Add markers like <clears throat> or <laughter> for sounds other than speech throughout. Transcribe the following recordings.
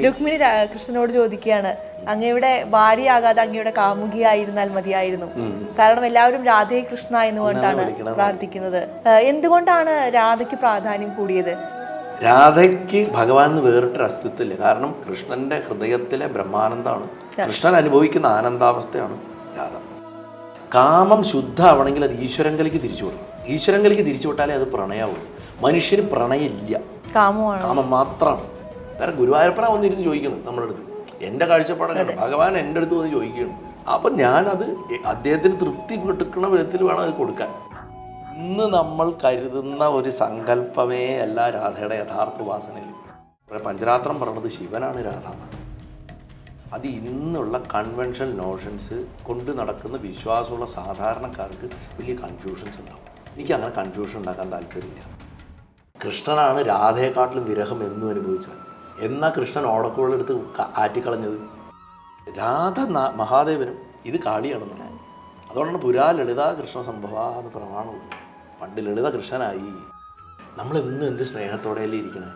രുക്മിണി കൃഷ്ണനോട് ചോദിക്കുകയാണ് അങ്ങയുടെ ഭാര്യയാകാതെ അങ്ങയുടെ കാമുകിയായിരുന്നാൽ മതിയായിരുന്നു. കാരണം എല്ലാവരും രാധേ കൃഷ്ണ എന്നുകൊണ്ടാണ് പ്രാർത്ഥിക്കുന്നത്. എന്തുകൊണ്ടാണ് രാധയ്ക്ക് പ്രാധാന്യം കൂടിയത്? രാധയ്ക്ക് ഭഗവാൻ എന്ന് വേറിട്ടൊരു അസ്തിത്വമില്ല. കാരണം കൃഷ്ണന്റെ ഹൃദയത്തിലെ ബ്രഹ്മാനന്ദമാണ്. കൃഷ്ണൻ അനുഭവിക്കുന്ന ആനന്ദാവസ്ഥയാണ് രാധ. കാമം ശുദ്ധമാവണമെങ്കിൽ അത് ഈശ്വരങ്കലിക്ക് തിരിച്ചു വിടണം ഈശ്വരങ്കലിക്ക് തിരിച്ചു വിട്ടാലേ അത് പ്രണയമാവുള്ളൂ മനുഷ്യന് പ്രണയമില്ല. കാമം മാത്രമാണ് വേറെ ഗുരുവായൂരപ്പന വന്നിരുന്ന് ചോദിക്കണം നമ്മുടെ അടുത്ത്. എന്റെ കാഴ്ചപ്പാടൊക്കെ ഭഗവാൻ എന്റെ അടുത്ത് വന്ന് ചോദിക്കണം അപ്പം ഞാനത് അദ്ദേഹത്തിന് തൃപ്തി കിട്ടുന്ന വിധത്തിൽ വേണം അത് കൊടുക്കാൻ. ഇന്ന് നമ്മൾ കരുതുന്ന ഒരു സങ്കല്പമേ അല്ല രാധയുടെ യഥാർത്ഥ ഉപാസനയിൽ. പഞ്ചരാത്രം പറഞ്ഞത് ശിവനാണ് രാധ. അത് ഇന്നുള്ള കൺവെൻഷൻ നോഷൻസ് കൊണ്ട് നടക്കുന്ന വിശ്വാസമുള്ള സാധാരണക്കാർക്ക് വലിയ കൺഫ്യൂഷൻസ് ഉണ്ടാവും. എനിക്ക് അങ്ങനെ കൺഫ്യൂഷൻ ഉണ്ടാക്കാൻ താല്പര്യമില്ല. കൃഷ്ണനാണ് രാധയെക്കാട്ടിലും വിരഹം എന്നും അനുഭവിച്ചവൻ. എന്നാ കൃഷ്ണൻ ഓടക്കുള്ളെടുത്ത് ആറ്റിക്കളഞ്ഞത്? രാധ മഹാദേവനും ഇത് കാളിയാണെന്ന് അതുകൊണ്ടാണ് പുരാ ലളിത കൃഷ്ണ സംഭവ എന്ന് പ്രമാണമുള്ളത് പണ്ട് ലളിത കൃഷ്ണനായി. നമ്മൾ എന്നും എന്ത് സ്നേഹത്തോടെയല്ലേ ഇരിക്കണേ?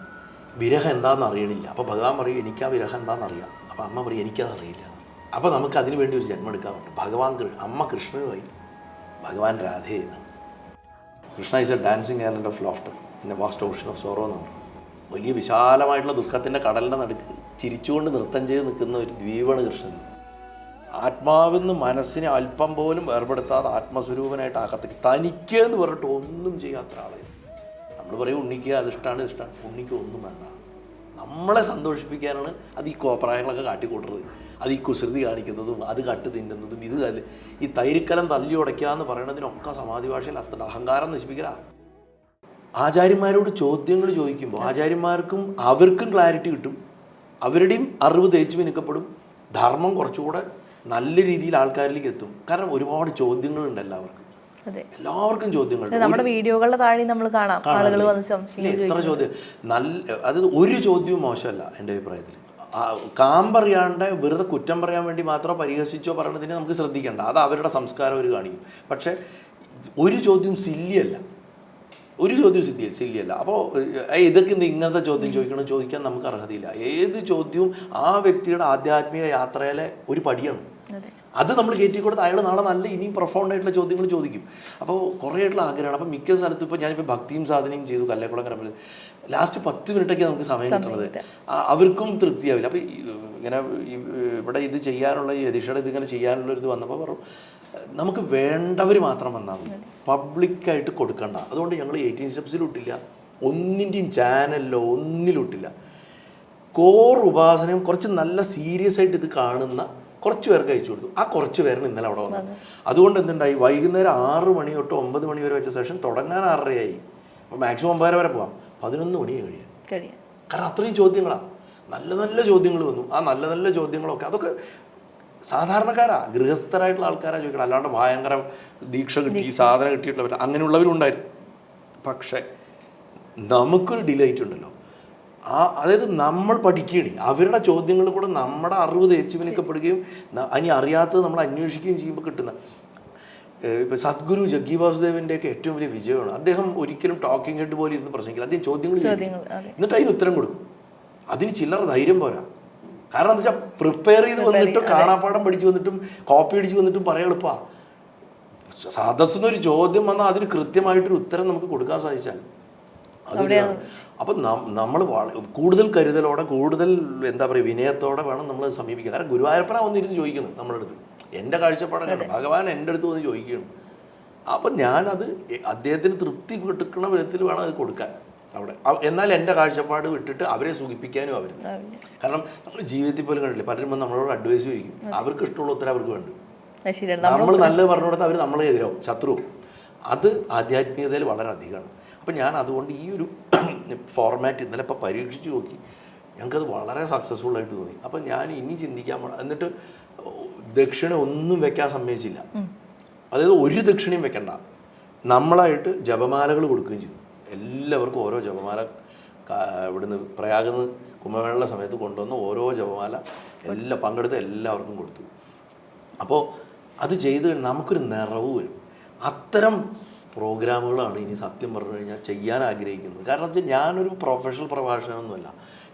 വിരഹം എന്താണെന്ന് അറിയണില്ല. അപ്പോൾ ഭഗവാൻ പറയും എനിക്ക് ആ വിരഹം എന്താണെന്ന് അറിയാം. അപ്പോൾ അമ്മ പറയും എനിക്കത് അറിയില്ല. അപ്പോൾ നമുക്ക് അതിനു വേണ്ടി ഒരു ജന്മം എടുക്കാൻ പറ്റും ഭഗവാൻ അമ്മ കൃഷ്ണനുമായി ഭഗവാൻ രാധയെന്നാണ് Krishna is a dancing and of laughter പിന്നെ വാസ്റ്റ് ഓഷൻ ഓഫ് സോറോ എന്ന് പറഞ്ഞു. വലിയ വിശാലമായിട്ടുള്ള ദുഃഖത്തിന്റെ കടലിന്റെ നടുക്ക് ചിരിച്ചുകൊണ്ട് നൃത്തം ചെയ്ത് നിൽക്കുന്ന ഒരു ദ്വീപാണ് കൃഷ്ണൻ. ആത്മാവിൽ നിന്ന് മനസ്സിനെ അല്പം പോലും വേർപെടുത്താതെ ആത്മസ്വരൂപനായിട്ട് അകത്തേക്ക് തനിക്ക് എന്ന് പറഞ്ഞിട്ട് ഒന്നും ചെയ്യാത്ത ആളെ നമ്മൾ പറയും ഉണ്ണിക്ക് അത് ഇഷ്ടമാണ് ഇഷ്ടമാണ് ഉണ്ണിക്ക് ഒന്നും വേണ്ട. നമ്മളെ സന്തോഷിപ്പിക്കാനാണ് അത് ഈ കോപ്രായങ്ങളൊക്കെ കാട്ടിക്കൂട്ടുന്നത് അത് ഈ കുസൃതി കാണിക്കുന്നതും അത് കട്ട് തിന്നുന്നതും ഇത് ഈ തൈരിക്കലം തല്ലി ഉടയ്ക്കുക എന്ന് പറയുന്നതിനൊക്കെ സമാധി ഭാഷയിൽ അർത്ഥം അഹങ്കാരം നശിപ്പിക്കലാ. ആചാര്യന്മാരോട് ചോദ്യങ്ങൾ ചോദിക്കുമ്പോൾ ആചാര്യന്മാർക്കും അവർക്കും ക്ലാരിറ്റി കിട്ടും. അവരുടെയും അറിവ് തേച്ച് മിനുക്കപ്പെടും ധർമ്മം കുറച്ചുകൂടെ നല്ല രീതിയിൽ ആൾക്കാരിലേക്ക് എത്തും. കാരണം ഒരുപാട് ചോദ്യങ്ങളുണ്ട് എല്ലാവർക്കും. എല്ലാവർക്കും ചോദ്യങ്ങൾ നമ്മുടെ വീഡിയോകളുടെ താഴെ നമ്മൾ കാണാം. ആളുകൾ വന്ന് എത്ര ചോദ്യം? നല്ല അത് ഒരു ചോദ്യവും മോശമല്ല എന്റെ അഭിപ്രായത്തിൽ. കാമ്പറിയാണ്ട് വെറുതെ കുറ്റം പറയാൻ വേണ്ടി മാത്രം പരിഹസിച്ചോ പറയണതിനെ നമുക്ക് ശ്രദ്ധിക്കേണ്ട. അത് അവരുടെ സംസ്കാരം അവർ കാണിക്കും. പക്ഷേ ഒരു ചോദ്യം സില്ലിയല്ല. ഒരു ചോദ്യം സിദ്ധി സില്ലിയല്ല. അപ്പോൾ ഇതൊക്കെ ഇന്ന് ഇങ്ങനത്തെ ചോദ്യം ചോദിക്കണം? ചോദിക്കാൻ നമുക്ക് അർഹതയില്ല. ഏത് ചോദ്യവും ആ വ്യക്തിയുടെ ആധ്യാത്മിക യാത്രയിലെ ഒരു പടിയാണ്. അതെ. നമ്മൾ കയറ്റി കൊടുത്ത് അയാൾ നാളെ നല്ല ഇനിയും പ്രൊഫൗണ്ട് ആയിട്ടുള്ള ചോദ്യങ്ങൾ ചോദിക്കും. അപ്പോൾ കുറേ ആയിട്ടുള്ള ആഗ്രഹമാണ്. അപ്പോൾ മിക്ക സ്ഥലത്ത് ഇപ്പോൾ ഞാനിപ്പോൾ ഭക്തിയും സാധനയും ചെയ്തു കല്ലേക്കുളം കരമ്പൽ ലാസ്റ്റ് പത്ത് മിനിറ്റൊക്കെ നമുക്ക് സമയം കിട്ടുന്നത് അവർക്കും തൃപ്തിയാവില്ല. അപ്പോൾ ഇങ്ങനെ ഇവിടെ ഇത് ചെയ്യാനുള്ള ഈ യതീഷയുടെ ഇതിങ്ങനെ ചെയ്യാനുള്ള ഒരു ഇത് വന്നപ്പോൾ പറഞ്ഞു നമുക്ക് വേണ്ടവർ മാത്രം വന്നാൽ മതി. പബ്ലിക്കായിട്ട് കൊടുക്കണ്ട. അതുകൊണ്ട് ഞങ്ങൾ എയ്റ്റീൻ സ്റ്റെപ്സിലും ഇട്ടില്ല. ഒന്നിന്റെയും ചാനലിലോ ഒന്നിലും ഇട്ടില്ല. കോർ ഉപാസനയും കുറച്ച് നല്ല സീരിയസ് ആയിട്ട് ഇത് കാണുന്ന കുറച്ച് പേർക്ക് അയച്ചു കൊടുത്തു. ആ കുറച്ച് പേരാണ് ഇന്നലെ അവിടെ വന്നത്. അതുകൊണ്ട് എന്തുണ്ടായി? വൈകുന്നേരം ആറ് മണി തൊട്ട് ഒമ്പത് മണി വരെ വെച്ച സെഷൻ തുടങ്ങാൻ ആറരയായി. അപ്പോൾ മാക്സിമം ഒമ്പതര വരെ പോകാം പതിനൊന്ന് മണി കഴിയാൻ. കഴിയാം കാരണം അത്രയും ചോദ്യങ്ങളാണ് നല്ല നല്ല ചോദ്യങ്ങൾ വന്നു. ആ നല്ല നല്ല ചോദ്യങ്ങളൊക്കെ അതൊക്കെ സാധാരണക്കാരാ ഗൃഹസ്ഥരായിട്ടുള്ള ആൾക്കാരാ ചോദിക്കണം. അല്ലാണ്ട് ഭയങ്കര ദീക്ഷ കിട്ടി സാധനം കിട്ടിയിട്ടുള്ളവർ അങ്ങനെയുള്ളവരുണ്ടായിരുന്നു പക്ഷേ നമുക്കൊരു ഡിലൈറ്റ് ഉണ്ടല്ലോ. ആ അതായത് നമ്മൾ പഠിക്കുകയാണ്. അവരുടെ ചോദ്യങ്ങൾ കൂടെ നമ്മുടെ അറിവ് തേച്ച് വിനിക്കപ്പെടുകയും ന- ഇനി അറിയാത്തത് നമ്മൾ അന്വേഷിക്കുകയും ചെയ്യുമ്പോൾ കിട്ടുന്ന ഇപ്പം സദ്ഗുരു ജഗ്ഗി വാസുദേവന്റെയൊക്കെ ഏറ്റവും വലിയ വിജയമാണ്. അദ്ദേഹം ഒരിക്കലും ടോക്കിംഗ് ഹെഡ് പോലെ ഇരുന്ന് പ്രസംഗിക്കില്ല. അദ്ദേഹം ചോദ്യങ്ങൾ എന്നിട്ട് അതിന് ഉത്തരം കൊടുക്കും. അതിന് ചില്ലറ ധൈര്യം പോരാ. കാരണം എന്താ വെച്ചാൽ പ്രിപ്പയർ ചെയ്ത് വന്നിട്ടും കാണാപ്പാടം പഠിച്ചു വന്നിട്ടും കോപ്പി അടിച്ച് വന്നിട്ടും പറയാൻ എളുപ്പമാണ് സദസ്സിന് ഒരു ചോദ്യം വന്നാൽ അതിന് കൃത്യമായിട്ടൊരു ഉത്തരം നമുക്ക് കൊടുക്കാൻ സാധിച്ചാൽ അതിനാണ് അപ്പം നമ്മൾ കൂടുതൽ കരുതലോടെ കൂടുതൽ എന്താ പറയുക വിനയത്തോടെ വേണം നമ്മൾ സമീപിക്കാൻ. കാരണം ഗുരുവായൂരപ്പന വന്നിരുന്ന് ചോദിക്കുന്നത് നമ്മുടെ അടുത്ത്. എന്റെ കാഴ്ചപ്പാടൊക്കെ ഭഗവാൻ എന്റെ അടുത്ത് വന്ന് ചോദിക്കുകയാണ്. അപ്പം ഞാനത് അദ്ദേഹത്തിന് തൃപ്തി കിട്ടുന്ന വിധത്തിൽ വേണം അത് കൊടുക്കാൻ. അവിടെ. എന്നാൽ എന്റെ കാഴ്ചപ്പാട് വിട്ടിട്ട് അവരെ സുഖിപ്പിക്കാനും അവർ കാരണം നമ്മൾ ജീവിതത്തിൽ പോലും കണ്ടില്ലേ പലരും നമ്മളോട് അഡ്വൈസ് ചോദിക്കും. അവർക്ക് ഇഷ്ടമുള്ള ഉത്തരം അവർക്ക് വേണ്ടു. നമ്മൾ നല്ലത് പറഞ്ഞു കൊടുത്താൽ അവർ നമ്മളെ എതിരാവും ശത്രുവും. അത് ആധ്യാത്മികതയിൽ വളരെ അധികമാണ്. അപ്പം ഞാൻ അതുകൊണ്ട് ഈ ഒരു <clears throat> ഫോർമാറ്റ് ഇന്നലെ ഇപ്പോൾ പരീക്ഷിച്ച് നോക്കി. ഞങ്ങൾക്കത് വളരെ സക്സസ്ഫുൾ ആയിട്ട് തോന്നി. അപ്പം ഞാൻ ഇനി ചിന്തിക്കാൻ എന്നിട്ട് ദക്ഷിണ ഒന്നും വെക്കാൻ സമ്മതിച്ചില്ല. അതായത് ഒരു ദക്ഷിണയും വെക്കണ്ട. നമ്മളായിട്ട് ജപമാലകൾ കൊടുക്കുകയും ചെയ്തു. എല്ലാവർക്കും ഓരോ ജപമാല ഇവിടുന്ന് പ്രയാഗന്ന് കുംഭമേളയുടെ സമയത്ത് കൊണ്ടുവന്ന ഓരോ ജപമാല എല്ലാ പങ്കെടുത്ത എല്ലാവർക്കും കൊടുത്തു. അപ്പോൾ അത് ചെയ്ത് നമുക്കൊരു നിറവ് വരും. അത്തരം പ്രോഗ്രാമുകളാണ് ഇനി സത്യം പറഞ്ഞു കഴിഞ്ഞാൽ ചെയ്യാൻ ആഗ്രഹിക്കുന്നത്. കാരണം വെച്ചാൽ ഞാനൊരു പ്രൊഫഷണൽ പ്രഭാഷകനൊന്നുമല്ല.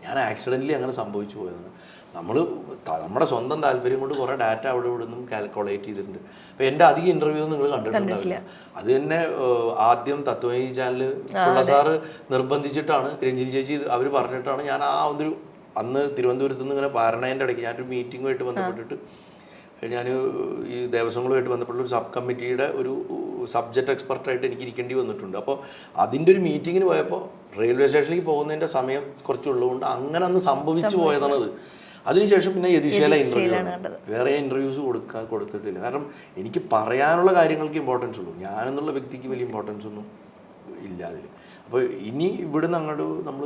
ഞാൻ ആക്സിഡന്റലി അങ്ങനെ സംഭവിച്ചു പോയതാണ്. നമ്മൾ നമ്മുടെ സ്വന്തം താല്പര്യം കൊണ്ട് കുറേ ഡാറ്റ അവിടെ ഇവിടെ നിന്നും കാൽക്കുലേറ്റ് ചെയ്തിട്ടുണ്ട്. അപ്പോൾ എന്റെ അധികം ഇന്റർവ്യൂ നിങ്ങൾ കണ്ടിട്ടുണ്ടാവില്ല. അത് തന്നെ ആദ്യം തത്വമയി ചാനൽ പിള്ള സാറ് നിർബന്ധിച്ചിട്ടാണ് രഞ്ജിനി ചേച്ചി അവർ പറഞ്ഞിട്ടാണ് ഞാൻ ആ ഒരു അന്ന് തിരുവനന്തപുരത്ത് നിന്ന് ഇങ്ങനെ പാരണേന്റെ ഇടയ്ക്ക് ഞാനൊരു മീറ്റിങ്ങുമായിട്ട് ബന്ധപ്പെട്ടിട്ട് ഞാൻ ഈ ദേവസ്വങ്ങളുമായിട്ട് ബന്ധപ്പെട്ട ഒരു സബ് കമ്മിറ്റിയുടെ ഒരു സബ്ജക്റ്റ് എക്സ്പെർട്ടായിട്ട് എനിക്ക് ഇരിക്കേണ്ടി വന്നിട്ടുണ്ട്. അപ്പോൾ അതിന്റെ ഒരു മീറ്റിങ്ങിന് പോയപ്പോൾ റെയിൽവേ സ്റ്റേഷനിലേക്ക് പോകുന്നതിന്റെ സമയം കുറച്ചുള്ളതുകൊണ്ട് അങ്ങനെ അന്ന് സംഭവിച്ചു. പോയതാണത്. അതിനുശേഷം പിന്നെ യതീശയിലെ ഇന്റർവ്യൂ വേറെ ഇന്റർവ്യൂസ് കൊടുക്കാൻ കൊടുത്തിട്ടില്ല. കാരണം എനിക്ക് പറയാനുള്ള കാര്യങ്ങൾക്ക് ഇമ്പോർട്ടൻസ് ഉള്ളൂ. ഞാനെന്നുള്ള വ്യക്തിക്ക് വലിയ ഇമ്പോർട്ടൻസ് ഒന്നും ഇല്ല അതിൽ അപ്പോൾ ഇനി ഇവിടുന്ന് അങ്ങോട്ട് നമ്മൾ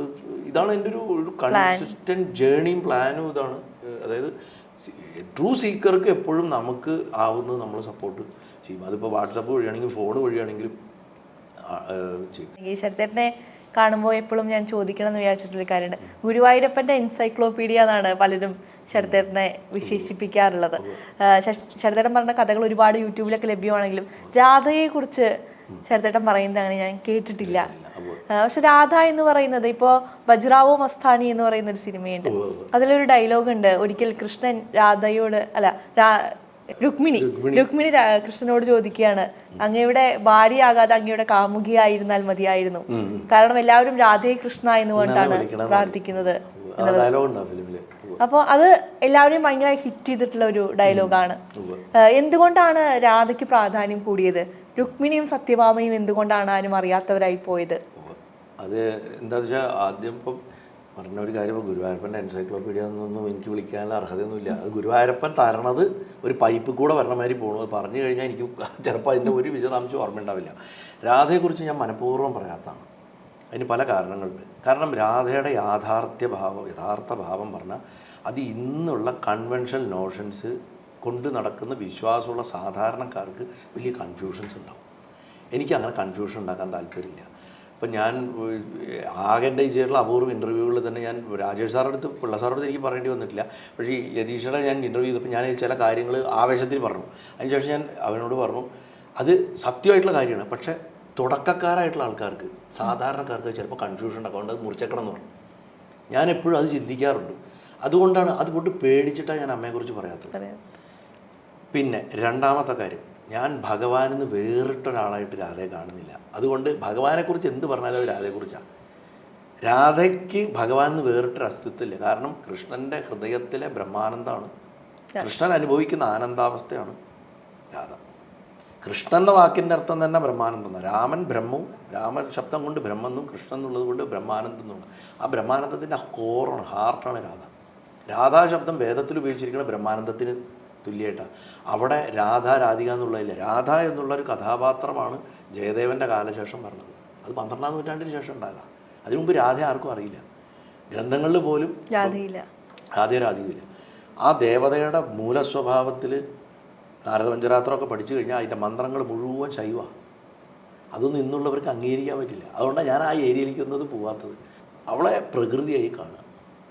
ഇതാണ് എന്റെ ഒരു ഒരു കൺസിസ്റ്റന്റ് ജേണിയും പ്ലാനും ഇതാണ്. അതായത് ട്രൂ സീക്കർക്ക് എപ്പോഴും നമുക്ക് ആവുന്നത് നമ്മൾ സപ്പോർട്ട് ചെയ്യും. അതിപ്പോൾ വാട്സപ്പ് വഴിയാണെങ്കിലും ഫോൺ വഴിയാണെങ്കിലും ചെയ്യും. കാണുമ്പോൾ എപ്പോഴും ഞാൻ ചോദിക്കണം എന്ന് വിചാരിച്ചിട്ടൊരു കാര്യമുണ്ട്. ഗുരുവായൂരപ്പന്റെ എൻസൈക്ലോപീഡിയ എന്നാണ് പലരും ശരത്തേട്ടനെ വിശേഷിപ്പിക്കാറുള്ളത്. ശരത്തേട്ടൻ പറഞ്ഞ കഥകൾ ഒരുപാട് യൂട്യൂബിലൊക്കെ ലഭ്യമാണെങ്കിലും രാധയെ കുറിച്ച് ശരത്തേട്ടൻ പറയുന്നത് അങ്ങനെ ഞാൻ കേട്ടിട്ടില്ല. പക്ഷെ രാധ എന്ന് പറയുന്നത് ഇപ്പോൾ ബജ്രാവു മസ്താനി എന്ന് പറയുന്ന ഒരു സിനിമയുണ്ട്. അതിലൊരു ഡയലോഗ് ഉണ്ട് ഒരിക്കൽ കൃഷ്ണൻ രാധയോട് അല്ല രുക്മിണി. രുക്മിണി. കൃഷ്ണനോട് ചോദിക്കുകയാണ്. അങ്ങയുടെ ഭാര്യയാകാതെ അങ്ങയുടെ കാമുകിയായിരുന്നാൽ മതിയായിരുന്നു. കാരണം എല്ലാവരും രാധേ കൃഷ്ണ എന്ന് പറഞ്ഞിട്ടാണ് പ്രാർത്ഥിക്കുന്നത് അപ്പോൾ അത് എല്ലാവരെയും ഭയങ്കര ഹിറ്റ് ചെയ്തിട്ടുള്ള ഒരു ഡയലോഗാണ് എന്തുകൊണ്ടാണ് രാധയ്ക്ക് പ്രാധാന്യം കൂടിയത്? രുക്മിണിയും സത്യഭാമയും എന്തുകൊണ്ടാണ് ആരും അറിയാത്തവരായി പോയത്? അത് എന്താ വെച്ചാൽ ആദ്യം ഇപ്പം പറഞ്ഞ ഒരു കാര്യം ഗുരുവായൂരപ്പന്റെ എൻസൈക്ലോപ്പീഡിയ എന്നൊന്നും എനിക്ക് വിളിക്കാനുള്ള അർഹതയൊന്നുമില്ല. അത് ഗുരുവായൂരപ്പൻ തരണത് ഒരു പൈപ്പ് കൂടെ വരണ മാതിരി പോകണം അത് പറഞ്ഞു കഴിഞ്ഞാൽ എനിക്ക് ചിലപ്പോൾ അതിന്റെ ഒരു വിശദാംശം ഓർമ്മയുണ്ടാവില്ല. രാധയെക്കുറിച്ച് ഞാൻ മനഃപൂർവം പറയാത്തതാണ് അതിന് പല കാരണങ്ങളുണ്ട്. കാരണം രാധയുടെ യാഥാർത്ഥ്യ ഭാവം യഥാർത്ഥ ഭാവം പറഞ്ഞാൽ അത് ഇന്നുള്ള കൺവെൻഷൻ നോഷൻസ് കൊണ്ട് നടക്കുന്ന വിശ്വാസമുള്ള സാധാരണക്കാർക്ക് വലിയ കൺഫ്യൂഷൻസ് ഉണ്ടാവും. എനിക്ക് അങ്ങനെ കൺഫ്യൂഷൻ ഉണ്ടാക്കാൻ താല്പര്യമില്ല. ഇപ്പം ഞാൻ ആകെ എന്റെ ചെയ്തിട്ടുള്ള അപൂർവ ഇന്റർവ്യൂകളിൽ തന്നെ ഞാൻ രാജേഷ് സാറിന്റെ അടുത്ത് പിള്ള സാറിന്റെ അടുത്ത് എനിക്ക് പറയേണ്ടി വന്നിട്ടില്ല. പക്ഷേ ഈ യതീഷയുടെ ഞാൻ ഇന്റർവ്യൂ ചെയ്തപ്പോൾ ഞാൻ ചില കാര്യങ്ങൾ ആവേശത്തിൽ പറഞ്ഞു. അതിനുശേഷം ഞാൻ അവനോട് പറഞ്ഞു അത് സത്യമായിട്ടുള്ള കാര്യമാണ്. പക്ഷേ തുടക്കക്കാരായിട്ടുള്ള ആൾക്കാർക്ക് സാധാരണക്കാർക്ക് ചിലപ്പോൾ കൺഫ്യൂഷൻ ഉണ്ടാക്കും അതുകൊണ്ട് അത് മുറിച്ചേക്കണം എന്ന് പറഞ്ഞു. ഞാൻ എപ്പോഴും അത് ചിന്തിക്കാറുണ്ട്. അതുകൊണ്ടാണ് അതുകൊണ്ട് പേടിച്ചിട്ടാണ് ഞാൻ അമ്മയെക്കുറിച്ച് പറയാത്തത്. പിന്നെ രണ്ടാമത്തെ കാര്യം. ഞാൻ ഭഗവാനിൽ നിന്ന് വേറിട്ടൊരാളായിട്ട് രാധയെ കാണുന്നില്ല. അതുകൊണ്ട് ഭഗവാനെക്കുറിച്ച് എന്ത് പറഞ്ഞാലും അത് രാധയെക്കുറിച്ചാണ് രാധയ്ക്ക് ഭഗവാൻ നിന്ന് വേറിട്ടൊരു അസ്തിത്വമില്ല. കാരണം കൃഷ്ണന്റെ ഹൃദയത്തിലെ ബ്രഹ്മാനന്ദമാണ്. കൃഷ്ണൻ അനുഭവിക്കുന്ന ആനന്ദാവസ്ഥയാണ് രാധ. കൃഷ്ണൻ എന്ന വാക്കിന്റെ അർത്ഥം തന്നെ ബ്രഹ്മാനന്ദം രാമൻ ബ്രഹ്മവും രാമൻ ശബ്ദം കൊണ്ട് ബ്രഹ്മെന്നും കൃഷ്ണൻ എന്നുള്ളത് കൊണ്ട് ബ്രഹ്മാനന്ദം എന്നുള്ളത് ആ ബ്രഹ്മാനന്ദത്തിന്റെ കോറാണ് ഹാർട്ടാണ് രാധ രാധാ. ശബ്ദം വേദത്തിൽ ഉപയോഗിച്ചിരിക്കുന്ന ബ്രഹ്മാനന്ദത്തിന് തുല്യമായിട്ടാണ് അവിടെ രാധ രാധിക എന്നുള്ളതില്ല. രാധ എന്നുള്ളൊരു കഥാപാത്രമാണ് ജയദേവന്റെ കാലശേഷം വരണത് അത് പന്ത്രണ്ടാം നൂറ്റാണ്ടിന് ശേഷം ഉണ്ടായതാണ് അതിനു മുമ്പ് രാധ ആർക്കും അറിയില്ല. ഗ്രന്ഥങ്ങളിൽ പോലും രാധയില്ല. രാധയോ രാധികയില്ല ആ ദേവതയുടെ മൂലസ്വഭാവത്തിൽ നാരദപഞ്ചരാത്രമൊക്കെ പഠിച്ചു കഴിഞ്ഞാൽ അതിന്റെ മന്ത്രങ്ങൾ മുഴുവൻ ശൈവ. അതൊന്നും ഇന്നുള്ളവർക്ക് അംഗീകരിക്കാൻ പറ്റില്ല. അതുകൊണ്ടാണ് ഞാൻ ആ ഏരിയയിലേക്ക് ഒന്നത് പോവാത്തത്. അവളെ പ്രകൃതിയായി കാണുക.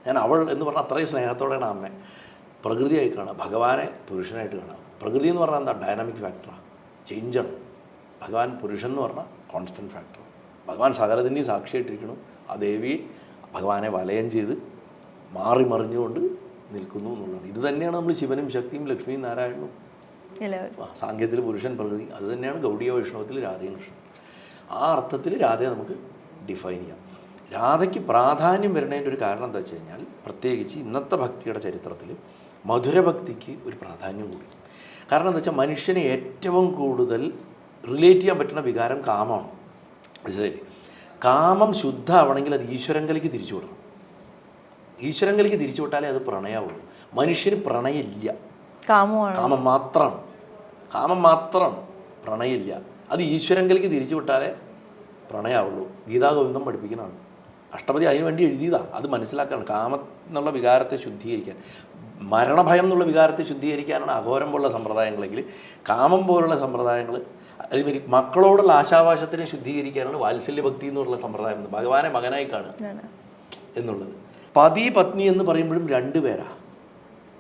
ഞാൻ അവൾ എന്ന് പറഞ്ഞാൽ അത്രയും സ്നേഹത്തോടെയാണ് അമ്മ. പ്രകൃതിയായി കാണാം. ഭഗവാനെ പുരുഷനായിട്ട് കാണാം. പ്രകൃതി എന്ന് പറഞ്ഞാൽ എന്താ? ഡൈനാമിക് ഫാക്ടറാണ് ചേഞ്ചാണ് ഭഗവാൻ പുരുഷൻ എന്ന് പറഞ്ഞാൽ കോൺസ്റ്റന്റ് ഫാക്ടർ ഭഗവാൻ സകലത്തിന്റെയും സാക്ഷിയായിട്ടിരിക്കണം ആ ദേവി ഭഗവാനെ വലയം ചെയ്ത് മാറി മറിഞ്ഞുകൊണ്ട് നിൽക്കുന്നു എന്നുള്ളതാണ്. ഇത് തന്നെയാണ് നമ്മൾ ശിവനും ശക്തിയും ലക്ഷ്മിയും നാരായണനും. സാങ്കേതിക പുരുഷൻ പ്രകൃതി അത് തന്നെയാണ് ഗൗഡിയ വൈഷ്ണവത്തിൽ രാധയും കൃഷ്ണൻ. ആ അർത്ഥത്തിൽ രാധയെ നമുക്ക് ഡിഫൈൻ ചെയ്യാം. രാധയ്ക്ക് പ്രാധാന്യം വരുന്നതിന്റെ ഒരു കാരണം എന്താ വെച്ച് കഴിഞ്ഞാൽ പ്രത്യേകിച്ച് ഇന്നത്തെ ഭക്തിയുടെ ചരിത്രത്തിൽ മധുരഭക്തിക്ക് ഒരു പ്രാധാന്യം കൂടി. കാരണം എന്താ വെച്ചാൽ മനുഷ്യനെ ഏറ്റവും കൂടുതൽ റിലേറ്റ് ചെയ്യാൻ പറ്റുന്ന വികാരം കാമമാണ്. മനസ്സിലായില്ലേ? കാമം ശുദ്ധമാവണമെങ്കിൽ അത് ഈശ്വരങ്കലേക്ക് തിരിച്ചു വിടണം. ഈശ്വരങ്കലേക്ക് തിരിച്ചു വിട്ടാലേ അത് പ്രണയമാവുള്ളൂ മനുഷ്യന് പ്രണയമില്ല. കാമം മാത്രം. കാമം മാത്രമാണ് പ്രണയമില്ല. അത് ഈശ്വരങ്കലേക്ക് തിരിച്ചു വിട്ടാലേ പ്രണയമാവുള്ളൂ ഗീതാഗോവിന്ദം പഠിപ്പിക്കുന്നതാണ്. അഷ്ടപതി അതിനു വേണ്ടി എഴുതിയതാണ് അത് മനസ്സിലാക്കാണ് കാമം എന്നുള്ള വികാരത്തെ ശുദ്ധീകരിക്കാൻ. മരണഭയം എന്നുള്ള വികാരത്തെ ശുദ്ധീകരിക്കാനാണ് അഘോരം പോലുള്ള സമ്പ്രദായങ്ങളെങ്കിൽ കാമം പോലുള്ള സമ്പ്രദായങ്ങൾ അതേമാതിരി മക്കളോടുള്ള ആശാവാശത്തിനെ ശുദ്ധീകരിക്കാനാണ് വാത്സല്യ ഭക്തി എന്നുള്ള സമ്പ്രദായം ഭഗവാനെ മകനായി കാണുക എന്നുള്ളത്. പതി പത്നി എന്ന് പറയുമ്പോഴും രണ്ടു പേരാ.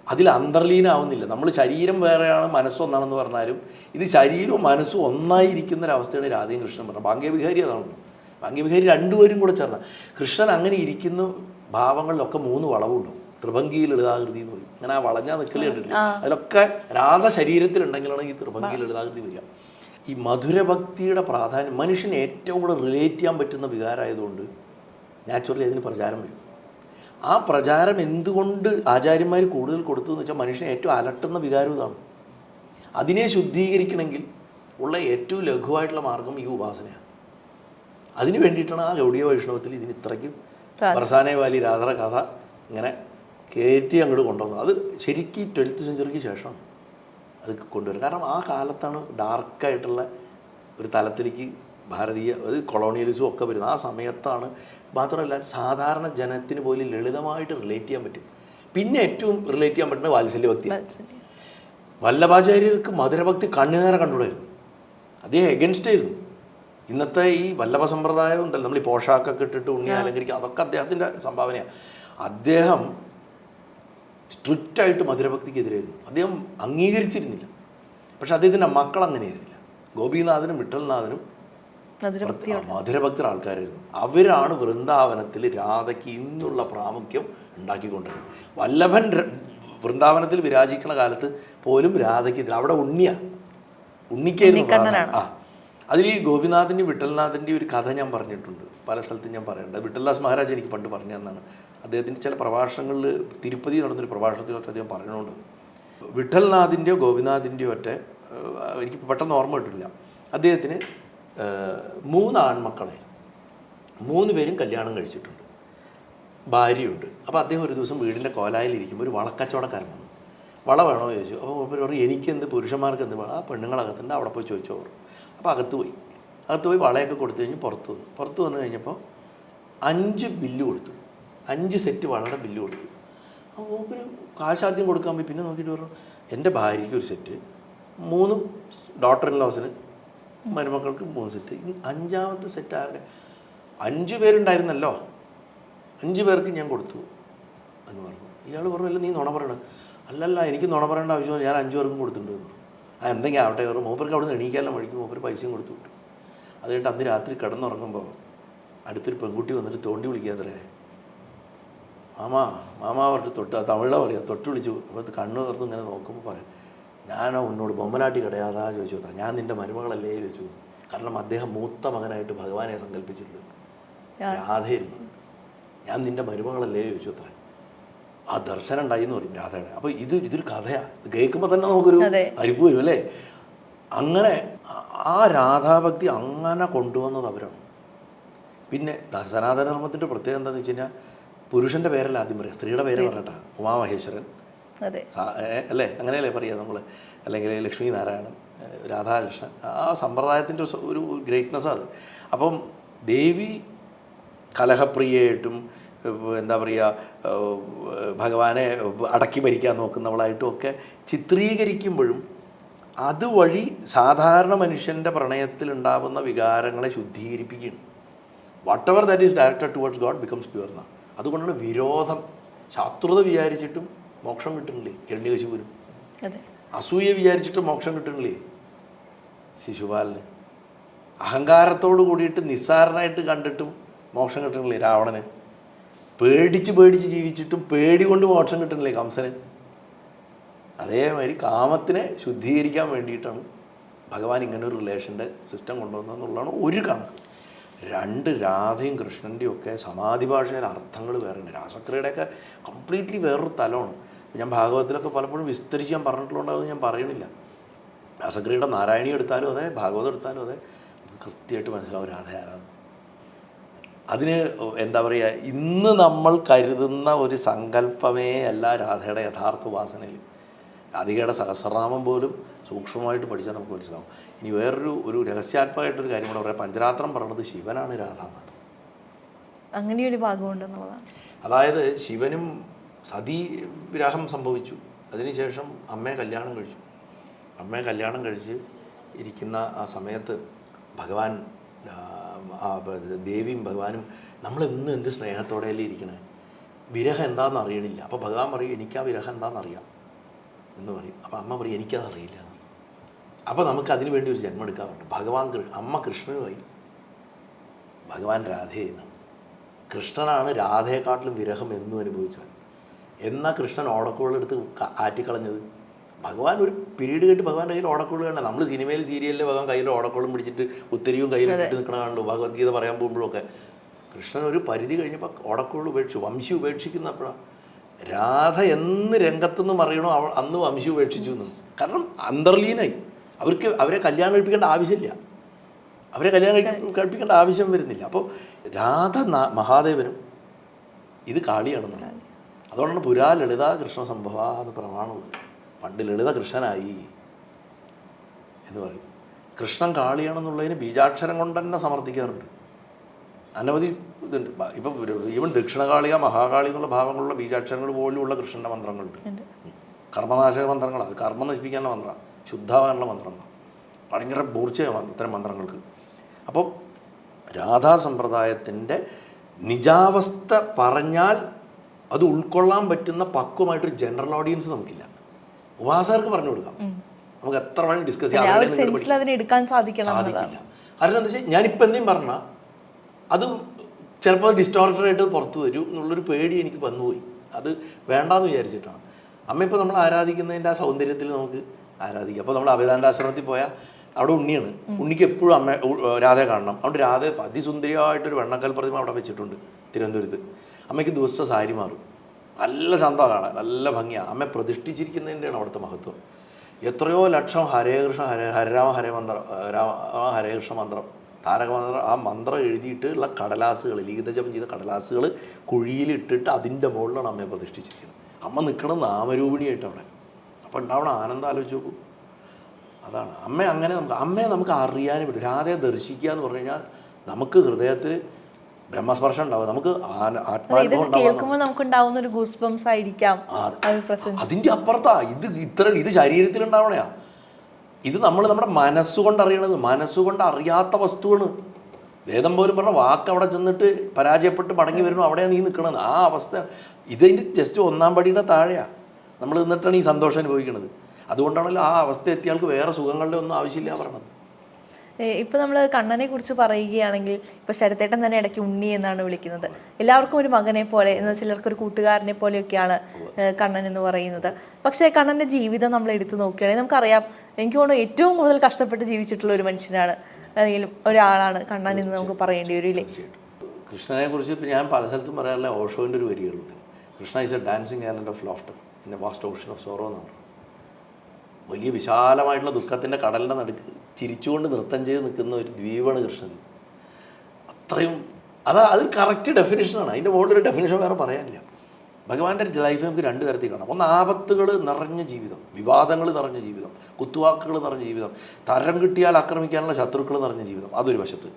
അതിൽ അന്തർലീനാവുന്നില്ല. നമ്മൾ ശരീരം വേറെയാണ് മനസ്സൊന്നാണെന്ന് പറഞ്ഞാലും ഇത് ശരീരവും മനസ്സും ഒന്നായിരിക്കുന്ന ഒരവസ്ഥയാണ് രാധയും കൃഷ്ണൻ പറഞ്ഞത്. ഭാഗ്യവിഹാരി അതാണ് ഭാഗ്യവിഹാരി രണ്ടുപേരും കൂടെ ചേർന്ന. കൃഷ്ണൻ അങ്ങനെ ഇരിക്കുന്ന ഭാവങ്ങളിലൊക്കെ മൂന്ന് വളവുണ്ടാവും ത്രിഭംഗിയിൽ ലളിതാകൃതി എന്ന് പറയും. അങ്ങനെ ആ വളഞ്ഞ നിൽക്കൽ കണ്ടിട്ടില്ല? അതിലൊക്കെ രാധ ശരീരത്തിലുണ്ടെങ്കിലാണ് ഈ ത്രിഭംഗിയിൽ ലളിതാകൃതി വരിക. ഈ മധുരഭക്തിയുടെ പ്രാധാന്യം മനുഷ്യന് ഏറ്റവും കൂടുതൽ റിലേറ്റ് ചെയ്യാൻ പറ്റുന്ന വികാരമായതുകൊണ്ട് നാച്ചുറലി അതിന് പ്രചാരം വരും. ആ പ്രചാരം എന്തുകൊണ്ട് ആചാര്യന്മാർ കൂടുതൽ കൊടുത്തു എന്ന് വെച്ചാൽ മനുഷ്യനെ ഏറ്റവും അലട്ടുന്ന വികാരം ഇതാണ്. അതിനെ ശുദ്ധീകരിക്കണമെങ്കിൽ ഉള്ള ഏറ്റവും ലഘുവായിട്ടുള്ള മാർഗം ഈ ഉപാസനയാണ്. അതിന് വേണ്ടിയിട്ടാണ് ആ ഗൗഡിയ വൈഷ്ണവത്തിൽ ഇതിന് ഇത്രയ്ക്കും പ്രസാനെ വാലി രാധറ കഥ ഇങ്ങനെ കയറ്റി അങ്ങോട്ട് കൊണ്ടുവന്നത്. അത് ശരിക്കും ട്വൽത്ത് സെഞ്ചുറിക്ക് ശേഷമാണ് അത് കൊണ്ടുവരും കാരണം ആ കാലത്താണ് ഡാർക്കായിട്ടുള്ള ഒരു തലത്തിലേക്ക് ഭാരതീയ അത് കൊളോണിയലിസും ഒക്കെ വരുന്നത്. ആ സമയത്താണ് മാത്രമല്ല സാധാരണ ജനത്തിന് പോലും ലളിതമായിട്ട് റിലേറ്റ് ചെയ്യാൻ പറ്റും പിന്നെ ഏറ്റവും റിലേറ്റ് ചെയ്യാൻ പറ്റുന്ന വാത്സല്യ. ഭക്തി വല്ലഭാചാര്യർക്ക് മധുരഭക്തി കണ്ണുനേരെ കണ്ടുകൂടായിരുന്നു. അദ്ദേഹം എഗൻസ്റ്റ് ആയിരുന്നു. ഇന്നത്തെ ഈ വല്ലഭ സമ്പ്രദായം ഉണ്ടല്ലോ. നമ്മൾ ഈ പോഷാക്കൊക്കെ ഇട്ടിട്ട് ഉണ്ണി അലങ്കരിക്കുക. അതൊക്കെ അദ്ദേഹത്തിന്റെ സംഭാവനയാണ് അദ്ദേഹം സ്ട്രിക്റ്റായിട്ട് മധുരഭക്തിക്കെതിരായിരുന്നു. അദ്ദേഹം അംഗീകരിച്ചിരുന്നില്ല. പക്ഷെ അദ്ദേഹത്തിന്റെ മക്കൾ അങ്ങനെയായിരുന്നില്ല. ഗോപിനാഥനും വിട്ടൽനാഥനും മധുരഭക്തർ ആൾക്കാരായിരുന്നു. അവരാണ് വൃന്ദാവനത്തിൽ രാധയ്ക്ക് ഇന്നുള്ള പ്രാമുഖ്യം ഉണ്ടാക്കിക്കൊണ്ടിരുന്നത്. വല്ലഭൻ വൃന്ദാവനത്തിൽ വിരാജിക്കുന്ന കാലത്ത് പോലും രാധയ്ക്ക് അവിടെ ഉണ്ണിയ. ഉണ്ണിക്കായിരുന്നു. ആ. അതിൽ ഈ ഗോപിനാഥിന്റെ വിട്ടൽനാഥിന്റെ ഒരു കഥ ഞാൻ പറഞ്ഞിട്ടുണ്ട്. പല സ്ഥലത്തും ഞാൻ പറയേണ്ടത് വിട്ടൽദാസ് മഹാരാജ് എനിക്ക് പണ്ട് പറഞ്ഞു തന്നാണ്. അദ്ദേഹത്തിന്റെ ചില പ്രഭാഷണങ്ങളിൽ തിരുപ്പതി നടന്നൊരു പ്രഭാഷണത്തിലൊക്കെ അദ്ദേഹം പറഞ്ഞുകൊണ്ട് വിട്ടൽനാഥിന്റെയോ ഗോപിനാഥിന്റെയോ ഒറ്റ എനിക്ക് പെട്ടെന്ന് ഓർമ്മ കിട്ടില്ല. അദ്ദേഹത്തിന് മൂന്ന് ആൺമക്കളെ മൂന്ന് പേരും കല്യാണം കഴിച്ചിട്ടുണ്ട്. ഭാര്യയുണ്ട്. അപ്പോൾ അദ്ദേഹം ഒരു ദിവസം വീടിന്റെ കോലായിലിരിക്കുമ്പോൾ ഒരു വളക്കച്ചവടക്കാരൻ വന്നു. വള വേണോ ചോദിച്ചു. അപ്പോൾ അവർ പറഞ്ഞു എനിക്കെന്ത് പുരുഷന്മാർക്ക് എന്ത് വേണം? ആ പെണ്ണുങ്ങളകത്തുണ്ട്. അവിടെ പോയി ചോദിച്ചോ അപ്പോൾ അകത്ത് പോയി. അകത്ത് പോയി വളയൊക്കെ കൊടുത്തു കഴിഞ്ഞ് പുറത്ത് വന്നു. പുറത്ത് വന്നു കഴിഞ്ഞപ്പോൾ അഞ്ച് ബില്ല് കൊടുത്തു. അഞ്ച് സെറ്റ് വളയുടെ ബില്ല് കൊടുത്തു. അപ്പോൾ മൂപ്പര് കാശാദ്യം കൊടുക്കാൻ പോയി. പിന്നെ നോക്കിയിട്ട് പറഞ്ഞു എന്റെ ഭാര്യയ്ക്ക് ഒരു സെറ്റ് മൂന്ന് ഡോട്ടർ ഇൻ ലോസിന് മരുമക്കൾക്ക് മൂന്ന് സെറ്റ്. അഞ്ചാമത്തെ സെറ്റ് ആരുടെ? അഞ്ച് പേരുണ്ടായിരുന്നല്ലോ. അഞ്ച് പേർക്ക് ഞാൻ കൊടുത്തു എന്ന് പറഞ്ഞു. ഇയാൾ പറഞ്ഞു അല്ല നീ നുണ പറയണം. അല്ലല്ല എനിക്ക് നുണ പറയേണ്ട ആവശ്യമില്ല. ഞാൻ അഞ്ചു പേർക്കും കൊടുത്തിട്ടുണ്ട് ആ എന്തെങ്കിലും ആവട്ടെ വേറെ മൂപ്പർക്ക് അവിടെ നിന്ന് എണീക്കാനുള്ള വഴിക്ക് മൂപ്പർ പൈസയും കൊടുത്തു. വിട്ടു അത് കഴിഞ്ഞിട്ട് അന്ന് രാത്രി കിടന്നുറങ്ങുമ്പോൾ അടുത്തൊരു പെൺകുട്ടി വന്നിട്ട് തോണ്ടി വിളിക്കാത്രേ. മാമാ മാമാ പറഞ്ഞിട്ട് തൊട്ട് തമിഴിലാണ് പറയുക തൊട്ട് വിളിച്ചു. അപ്പോൾ കണ്ണു തുറന്ന് ഇങ്ങനെ നോക്കുമ്പോൾ പറയും ഞാനോ ഉന്നോട് ബൊമ്മനാട്ടി കിടയാതാ ചോദിച്ചു അത്ര. ഞാൻ നിന്റെ മരുമകളല്ലേ? ചോദിച്ചു. കാരണം അദ്ദേഹം മൂത്ത മകനായിട്ട് ഭഗവാനെ സങ്കല്പിച്ചിട്ടുണ്ട്. രാധയിരുന്നു ഞാൻ നിന്റെ മരുമകളല്ലേ? ചോദിച്ചു അത്ര. ആ ദർശനം ഉണ്ടായി എന്ന് പറയും രാധയുടെ അപ്പോൾ ഇത് ഇതൊരു കഥയാണ് ഇത് കേൾക്കുമ്പോൾ തന്നെ നമുക്കൊരു അരിപ്പ് വരും അല്ലേ? അങ്ങനെ ആ- രാധാഭക്തി അങ്ങനെ കൊണ്ടുവന്നത് അവരാണ്. പിന്നെ സനാതനധർമ്മത്തിന്റെ പ്രത്യേകത എന്താണെന്ന് വെച്ച് കഴിഞ്ഞാൽ പുരുഷന്റെ പേരല്ല ആദ്യം പറയുക. സ്ത്രീയുടെ പേര് പറഞ്ഞിട്ടാ ഉമാമഹേശ്വരൻ. അല്ലേ? അങ്ങനെയല്ലേ പറയുക നമ്മൾ അല്ലെങ്കിൽ ലക്ഷ്മി നാരായണൻ രാധാകൃഷ്ണൻ. ആ സമ്പ്രദായത്തിന്റെ ഒരു ഗ്രേറ്റ്നെസ് അത്. അപ്പം ദേവി കലഹപ്രിയയായിട്ടും ഏ, എന്താ പറയുക ഭഗവാനെ അടക്കി ഭരിക്കാൻ നോക്കുന്നവളായിട്ടും ഒക്കെ ചിത്രീകരിക്കുമ്പോഴും അതുവഴി സാധാരണ മനുഷ്യന്റെ പ്രണയത്തിൽ ഉണ്ടാകുന്ന വികാരങ്ങളെ ശുദ്ധീകരിപ്പിക്കുകയാണ്. Whatever that is directed towards God becomes pure എന്നാണ് അതുകൊണ്ടാണ് വിരോധം. ശത്രുത വിചാരിച്ചിട്ടും മോക്ഷം കിട്ടുന്നില്ലേ? ഹിരണ്യകശിപുരും അതെ. അസൂയ വിചാരിച്ചിട്ട് മോക്ഷം കിട്ടുന്നില്ലേ? ശിശുപാലിന്. അഹങ്കാരത്തോട് കൂടിയിട്ട് നിസ്സാരനായിട്ട് കണ്ടിട്ടും മോക്ഷം കിട്ടണില്ലേ രാവണന്? പേടിച്ച് പേടിച്ച് ജീവിച്ചിട്ടും പേടി കൊണ്ട് മോക്ഷം കിട്ടണില്ലേ കംസന്? അതേമാതിരി കാമത്തിനെ ശുദ്ധീകരിക്കാൻ വേണ്ടിയിട്ടാണ് ഭഗവാൻ ഇങ്ങനെ ഒരു റിലേഷന്റെ സിസ്റ്റം കൊണ്ടുവന്നതെന്നുള്ളതാണ് ഒരു കണക്ക്. രണ്ട് രാധയും കൃഷ്ണന്റെയും ഒക്കെ സമാധി ഭാഷയിൽ അർത്ഥങ്ങൾ വേറെയുണ്ട്. രാസക്രിയുടെയൊക്കെ കംപ്ലീറ്റ്ലി വേറൊരു തലമാണ്. ഞാൻ ഭാഗവതത്തിലൊക്കെ പലപ്പോഴും വിസ്തരിച്ച് ഞാൻ പറഞ്ഞിട്ടുള്ളതുകൊണ്ട് ഞാൻ പറയണില്ല രാസക്രിയുടെ നാരായണി എടുത്താലും അതെ ഭാഗവതം എടുത്താലും അതെ. കൃത്യമായിട്ട് മനസ്സിലാവും രാധ ആരാണ് അതിന് എന്താ പറയുക ഇന്ന് നമ്മൾ കരുതുന്ന ഒരു സങ്കല്പമേ അല്ല രാധയുടെ യഥാർത്ഥ ഉപാസനയിൽ. രാധികയുടെ സഹസ്രനാമം പോലും സൂക്ഷ്മമായിട്ട് പഠിച്ചാൽ നമുക്ക് മനസ്സിലാവും. ഇനി വേറൊരു ഒരു രഹസ്യാത്മകമായിട്ടൊരു കാര്യം കൂടെ പറയാം. പഞ്ചരാത്രം പറയുന്നത് ശിവനാണ് രാധ എന്നാണ്. അങ്ങനെയൊരു ഭാഗമുണ്ടെന്നുള്ളതാണ്. അതായത് ശിവനും സതി വിരാഹം സംഭവിച്ചു. അതിനുശേഷം അമ്മയെ കല്യാണം കഴിച്ചു. അമ്മയെ കല്യാണം കഴിച്ച് ഇരിക്കുന്ന ആ സമയത്ത് ഭഗവാൻ ദേവിയും ഭഗവാനും നമ്മളെന്നും എന്ത് സ്നേഹത്തോടെയല്ലേ ഇരിക്കണേ? വിരഹം എന്താണെന്ന് അറിയണില്ല. അപ്പോൾ ഭഗവാൻ പറയും എനിക്ക് ആ വിരഹം എന്താണെന്ന് അറിയാം. എന്ന് പറയും. അപ്പോൾ അമ്മ പറയും എനിക്കത് അറിയില്ല. എന്ന് അപ്പോൾ നമുക്ക് അതിനു വേണ്ടി ഒരു ജന്മം എടുക്കാൻ പറ്റും ഭഗവാൻ അമ്മ കൃഷ്ണനുമായി ഭഗവാൻ രാധയെന്നാണ് കൃഷ്ണനാണ് രാധയെക്കാട്ടിലും വിരഹം എന്നും അനുഭവിച്ചവൻ. എന്നാ കൃഷ്ണൻ ഓടക്കോളെടുത്ത് ആറ്റിക്കളഞ്ഞത്? ഭഗവാൻ ഒരു പീരീഡ് കേട്ട് ഭഗവാന്റെ കയ്യിൽ ഓടക്കോൾ കണ്ട നമ്മൾ സിനിമയിൽ സീരിയലിൽ ഭഗവാൻ കയ്യിൽ ഓടക്കോളും പിടിച്ചിട്ട് ഉത്തരവും കയ്യിൽ ഇട്ടിട്ട് നിൽക്കണ കാണുള്ളൂ ഭഗവത്ഗീത പറയാൻ പോകുമ്പോഴും ഒക്കെ കൃഷ്ണൻ ഒരു പരിധി കഴിഞ്ഞപ്പോൾ ഓടക്കോൾ ഉപേക്ഷിച്ചു. വംശി ഉപേക്ഷിക്കുന്നപ്പോഴാണ് രാധ എന്ന് രംഗത്തുനിന്ന് മറിയണോ അവൾ അന്ന് വംശി ഉപേക്ഷിച്ചു എന്ന്. കാരണം അന്തർലീനായി. അവർക്ക് അവരെ കല്യാണം കഴിപ്പിക്കേണ്ട ആവശ്യമില്ല. അവരെ കല്യാണം കഴിപ്പി- കഴിപ്പിക്കേണ്ട ആവശ്യം വരുന്നില്ല. അപ്പോൾ രാധ മഹാദേവനും ഇത് കാളിയാണെന്നാണ്. അതുകൊണ്ടാണ് പുരാ ലളിതാ കൃഷ്ണ സംഭവ എന്ന് പ്രമാണമുള്ളത്. പണ്ട് ലളിത കൃഷ്ണനായി എന്ന് പറയും. കൃഷ്ണൻ കാളിയാണെന്നുള്ളതിന് ബീജാക്ഷരം കൊണ്ട് തന്നെ സമർത്ഥിക്കാറുണ്ട്. അനവധി ഇതുണ്ട്. ഇപ്പം ഈവൻ ദക്ഷിണകാളിക മഹാകാളി എന്നുള്ള ഭാവങ്ങളുള്ള ബീജാക്ഷരങ്ങൾ പോലുള്ള കൃഷ്ണന്റെ മന്ത്രങ്ങളുണ്ട്. കർമ്മനാശക മന്ത്രങ്ങളാണ്. അത് കർമ്മം നശിപ്പിക്കാനുള്ള മന്ത്രമാണ്. ശുദ്ധമാകാനുള്ള മന്ത്രങ്ങളാണ്. ഭയങ്കര മൂർച്ചയാണ് ഇത്തരം മന്ത്രങ്ങൾക്ക്. അപ്പോൾ രാധാ സമ്പ്രദായത്തിന്റെ നിജാവസ്ഥ പറഞ്ഞാൽ അത് ഉൾക്കൊള്ളാൻ പറ്റുന്ന പക്വമായിട്ടൊരു ജനറൽ ഓഡിയൻസ് നമുക്കില്ല. ഉപാസകർക്ക് പറഞ്ഞു കൊടുക്കാം. നമുക്ക് എത്ര വേണം ഡിസ്കസ് ചെയ്യാം. എടുക്കാൻ സാധിക്കണം സാധിക്കില്ല. കാരണം എന്താ വെച്ചാൽ ഞാനിപ്പോൾ എന്തെങ്കിലും പറഞ്ഞാൽ അത് ചിലപ്പോൾ ഡിസ്റ്റോർട്ടഡായിട്ട് പുറത്ത് വരും എന്നുള്ളൊരു പേടി എനിക്ക് വന്നുപോയി. അത് വേണ്ടാന്ന് വിചാരിച്ചിട്ടാണ്. അമ്മ ഇപ്പോൾ നമ്മൾ ആരാധിക്കുന്നതിന്റെ ആ സൗന്ദര്യത്തിൽ നമുക്ക് ആരാധിക്കാം. അപ്പോൾ നമ്മൾ അവേദാന്താശ്രമത്തിൽ പോയാൽ അവിടെ ഉണ്ണിയാണ്. ഉണ്ണിക്ക് എപ്പോഴും അമ്മ രാധ രാധയെ കാണണം. അതുകൊണ്ട് രാധ അതിസുന്ദരിയായിട്ടൊരു വെണ്ണക്കൽ പ്രതിമ അവിടെ വെച്ചിട്ടുണ്ട് തിരുവനന്തപുരത്ത്. അമ്മയ്ക്ക് ദിവസം സാരി മാറും. നല്ല കാണാൻ നല്ല ഭംഗിയാണ് അമ്മ പ്രതിഷ്ഠിച്ചിരിക്കുന്നതിന്റെയാണ് അവിടുത്തെ മഹത്വം. എത്രയോ ലക്ഷം ഹരേ കൃഷ്ണ ഹരേ ഹരരാമ ഹരേ മന്ത്രം രാമ ഹരേ കൃഷ്ണ മന്ത്രം. താരക മന്ത്രം ആ മന്ത്രം എഴുതിയിട്ടുള്ള കടലാസുകൾ ലിഖിതജപം ചെയ്ത കടലാസുകൾ കുഴിയിലിട്ടിട്ട് അതിന്റെ മുകളിലാണ് അമ്മയെ പ്രതിഷ്ഠിച്ചിരിക്കുന്നത്. അമ്മ നിൽക്കണം നാമരൂപിണിയായിട്ട് അവിടെ. അപ്പോൾ ഉണ്ടാവണം ആനന്ദം ആലോചിച്ച് നോക്കൂ. അതാണ്. അമ്മ അങ്ങനെ നമുക്ക് അമ്മയെ നമുക്ക് അറിയാനും പറ്റും. രാധയെ ദർശിക്കുക എന്ന് പറഞ്ഞു കഴിഞ്ഞാൽ നമുക്ക് ഹൃദയത്തിൽ ബ്രഹ്മസ്പർശം ഉണ്ടാവും. നമുക്ക് കേൾക്കുമ്പോൾ നമുക്ക് ഉണ്ടാവുന്ന ഒരു ഗൂസ് ബംസ് ആയിരിക്കാം അതിന്റെ അപ്പുറത്താ ഇത് ഇത്ര ഇത് ശരീരത്തിൽ ഉണ്ടാവണയാ ഇത് നമ്മൾ നമ്മുടെ മനസ്സുകൊണ്ട് അറിയണത് മനസ്സുകൊണ്ട് അറിയാത്ത വസ്തുവാണ്. വേദം പോലും പറഞ്ഞ വാക്ക് അവിടെ ചെന്നിട്ട് പരാജയപ്പെട്ട് മടങ്ങി വരുന്നു അവിടെയാണ് നീ നിൽക്കണത് ആ അവസ്ഥ ഇതിന്റെ ജസ്റ്റ് ഒന്നാം പടിയുടെ താഴെയാ. നമ്മൾ നിന്നിട്ടാണ് ഈ സന്തോഷം അനുഭവിക്കുന്നത് അതുകൊണ്ടാണല്ലോ ആ അവസ്ഥ എത്തിയാൾക്ക് വേറെ സുഖങ്ങളുടെ ഒന്നും ആവശ്യമില്ല പറഞ്ഞത്. ഇപ്പൊ നമ്മൾ കണ്ണനെ കുറിച്ച് പറയുകയാണെങ്കിൽ ഇപ്പൊ ശരത്തേട്ടൻ തന്നെ ഇടയ്ക്ക് ഉണ്ണി എന്നാണ് വിളിക്കുന്നത്. എല്ലാവർക്കും ഒരു മകനെ പോലെ എന്നാൽ ചിലർക്ക് ഒരു കൂട്ടുകാരനെ പോലെയൊക്കെയാണ് കണ്ണൻ എന്ന് പറയുന്നത്. പക്ഷേ കണ്ണന്റെ ജീവിതം നമ്മൾ എടുത്തു നോക്കുകയാണെങ്കിൽ നമുക്കറിയാം എനിക്ക് തോന്നുന്നു ഏറ്റവും കൂടുതൽ കഷ്ടപ്പെട്ട് ജീവിച്ചിട്ടുള്ള ഒരു മനുഷ്യനാണ് അല്ലെങ്കിൽ ഒരാളാണ് കണ്ണൻ എന്ന് നമുക്ക് പറയേണ്ടി വരും ഇല്ലേ കൃഷ്ണനെ കുറിച്ച് ഇപ്പം ഞാൻ പല സ്ഥലത്തും പറയാനുള്ള ഓഷോന്റെ ഒരു വരികളുണ്ട്. Krishna is a dancing and of laughter a vast ocean of sorrow എന്നാണ് വലിയ വിശാലമായിട്ടുള്ള ദുഃഖത്തിന്റെ കടലിന്റെ നടുക്ക് ചിരിച്ചുകൊണ്ട് നൃത്തം ചെയ്ത് നിൽക്കുന്ന ഒരു ദ്വീപാണ് കൃഷ്ണൻ. അത്രയും അതാ അത് കറക്റ്റ് ഡെഫിനേഷനാണ് അതിന്റെ മുകളിലൊരു ഡെഫിനേഷൻ വേറെ പറയാനില്ല. ഭഗവാന്റെ ലൈഫ് നമുക്ക് രണ്ട് തരത്തിൽ കാണാം. ഒന്ന് ആപത്തുകൾ നിറഞ്ഞ ജീവിതം വിവാദങ്ങൾ നിറഞ്ഞ ജീവിതം കുത്തുവാക്കുകൾ നിറഞ്ഞ ജീവിതം തരം കിട്ടിയാൽ ആക്രമിക്കാനുള്ള ശത്രുക്കൾ നിറഞ്ഞ ജീവിതം അതൊരു വശത്ത്.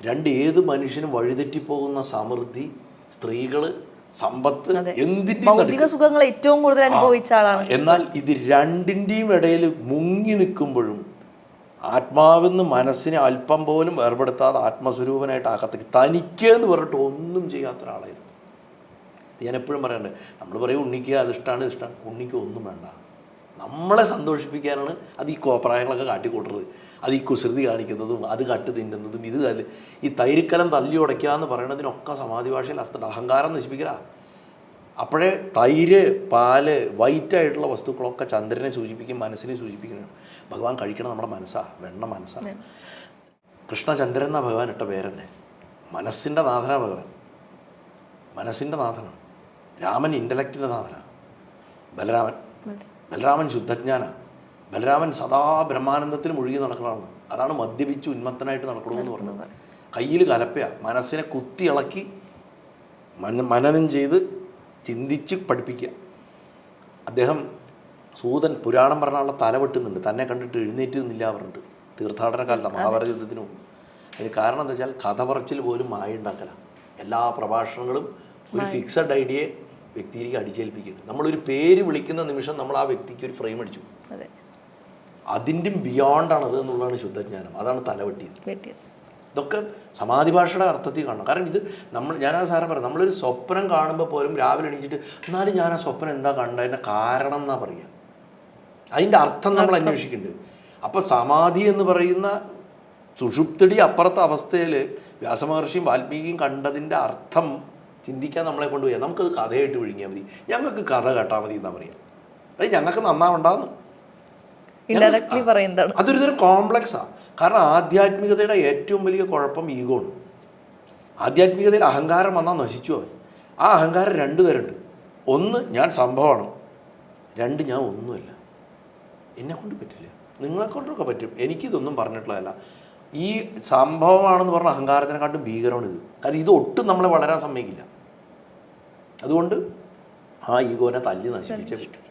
രണ്ട് ഏത് മനുഷ്യനും വഴിതെറ്റിപ്പോകുന്ന സമൃദ്ധി സ്ത്രീകൾ സമ്പത്ത് സുഖങ്ങൾ ഏറ്റവും കൂടുതൽ അനുഭവിച്ച ആളാണ് എന്നാൽ ഇത് രണ്ടിന്റെയും ഇടയിൽ മുങ്ങി നിൽക്കുമ്പോഴും ആത്മാവെന്ന് മനസ്സിനെ അല്പം പോലും വേർപെടുത്താതെ ആത്മസ്വരൂപനായിട്ട് ആക്കത്തേക്ക് തനിക്ക് എന്ന് പറഞ്ഞിട്ട് ഒന്നും ചെയ്യാത്ത ഒരാളായിരുന്നു. ഞാൻ എപ്പോഴും പറയാറുണ്ട് നമ്മൾ പറയും ഉണ്ണിക്ക് അത് ഇഷ്ടമാണ് ഇഷ്ടമാണ് ഉണ്ണിക്ക് ഒന്നും വേണ്ട. നമ്മളെ സന്തോഷിപ്പിക്കാനാണ് അത് ഈ കോപ്രായങ്ങളൊക്കെ കാട്ടിക്കൂട്ടുന്നത് അത് ഈ കുസൃതി കാണിക്കുന്നതും അത് കട്ട് തിന്നുന്നതും ഇത് ഈ തൈരിക്കലം തല്ലി ഉടയ്ക്കുക എന്ന് പറയുന്നതിനൊക്കെ സമാധി ഭാഷയിൽ അർത്ഥം അഹങ്കാരം നശിപ്പിക്കലാ. അപ്പോഴേ തൈര് പാൽ വൈറ്റായിട്ടുള്ള വസ്തുക്കളൊക്കെ ചന്ദ്രനെ സൂചിപ്പിക്കും മനസ്സിനെ സൂചിപ്പിക്കുന്നു ഭഗവാൻ കഴിക്കണം നമ്മുടെ മനസ്സാ വെണ്ണ മനസ്സാണ് കൃഷ്ണചന്ദ്രൻ എന്നാ ഭഗവാൻ ഇട്ട പേരന്നെ? മനസ്സിന്റെ നാഥനാ ഭഗവാൻ. മനസ്സിന്റെ നാഥനാണ് രാമൻ ഇന്റലക്റ്റിന്റെ നാഥനാണ് ബലരാമൻ. ബലരാമൻ ശുദ്ധജ്ഞാന. ബലരാമൻ സദാ ബ്രഹ്മാനന്ദത്തിൽ മുഴുകി നടക്കണമെന്ന് അതാണ് മദ്യപിച്ച് ഉന്മത്തനായിട്ട് നടക്കണമെന്ന് പറഞ്ഞത് കയ്യിൽ കലപ്പയാണ് മനസ്സിനെ കുത്തി ഇളക്കി മന മനനം ചെയ്ത് ചിന്തിച്ച് പഠിപ്പിക്കുക. അദ്ദേഹം സൂതൻ പുരാണം പറഞ്ഞാലുള്ള തല വെട്ടുന്നുണ്ട്. തന്നെ കണ്ടിട്ട് എഴുന്നേറ്റ് നിന്നില്ല പറഞ്ഞിട്ട്. തീർത്ഥാടന കാലത്ത് മഹാഭാരത യുദ്ധത്തിന് മുമ്പ്. അതിന് കാരണം എന്താ വെച്ചാൽ കഥ പറച്ചിൽ പോലും മായ ഉണ്ടാക്കല. എല്ലാ പ്രഭാഷണങ്ങളും ഒരു ഫിക്സഡ് ഐഡിയയെ വ്യക്തിയിലേക്ക് അടിച്ചേൽപ്പിക്കുന്നു നമ്മളൊരു പേര് വിളിക്കുന്ന നിമിഷം നമ്മൾ ആ വ്യക്തിക്ക് ഒരു ഫ്രെയിം അടിച്ചു. അതെ. അതിന്റെ ബിയോണ്ടാണത് എന്നുള്ളതാണ് ശുദ്ധജ്ഞാനം. അതാണ് തലവെട്ടിയത് വെട്ടിയത്. ഇതൊക്കെ സമാധി ഭാഷയുടെ അർത്ഥത്തിൽ കാണണം. കാരണം ഇത് നമ്മൾ ഞാൻ ആ സാറെ പറയാം നമ്മളൊരു സ്വപ്നം കാണുമ്പോൾ പോലും രാവിലെ എണീച്ചിട്ട് എന്നാലും ഞാൻ ആ സ്വപ്നം എന്താ കണ്ടതിന്റെ കാരണം എന്നാ പറയുക അതിന്റെ അർത്ഥം നമ്മൾ അന്വേഷിക്കുന്നുണ്ട് അപ്പോൾ സമാധി എന്ന് പറയുന്ന സുഷുപ്തിടി അപ്പുറത്തെ അവസ്ഥയിൽ വ്യാസമഹർഷിയും വാൽമീകിയും കണ്ടതിന്റെ അർത്ഥം ചിന്തിക്കാൻ നമ്മളെ കൊണ്ടുപോയാൽ നമുക്കത് കഥയായിട്ട് വിഴുങ്ങിയാൽ മതി. ഞങ്ങൾക്ക് കഥ കേട്ടാൽ മതി എന്നാ പറയാം. അത് ഞങ്ങൾക്ക് നന്നാവണ്ടാന്ന്. ഇൻഡയറക്ട്ലി പറയുന്നതാണ് അതൊരു തരം കോംപ്ലക്സാണ് കാരണം ആധ്യാത്മികതയുടെ ഏറ്റവും വലിയ കുഴപ്പം ഈഗോ ആണ്. ആധ്യാത്മികതയിൽ അഹങ്കാരം വന്നാൽ നശിച്ചു അവൻ. ആ അഹങ്കാരം രണ്ട് തരമുണ്ട്. ഒന്ന് ഞാൻ സംഭവമാണ്. രണ്ട് ഞാൻ ഒന്നുമല്ല. എന്നെ കൊണ്ട് പറ്റില്ല. നിങ്ങളെ കൊണ്ടൊക്കെ പറ്റും. എനിക്കിതൊന്നും പറഞ്ഞിട്ടുള്ളതല്ല. ഈ സംഭവമാണെന്ന് പറഞ്ഞ അഹങ്കാരത്തിനെക്കാട്ടും ഭീകരമാണ് ഇത്. കാരണം ഇത് ഒട്ടും നമ്മളെ വളരാൻ സമ്മതിക്കില്ല. അതുകൊണ്ട് ആ ഈഗോനെ തല്ലി നശിപ്പിച്ചേ പറ്റും.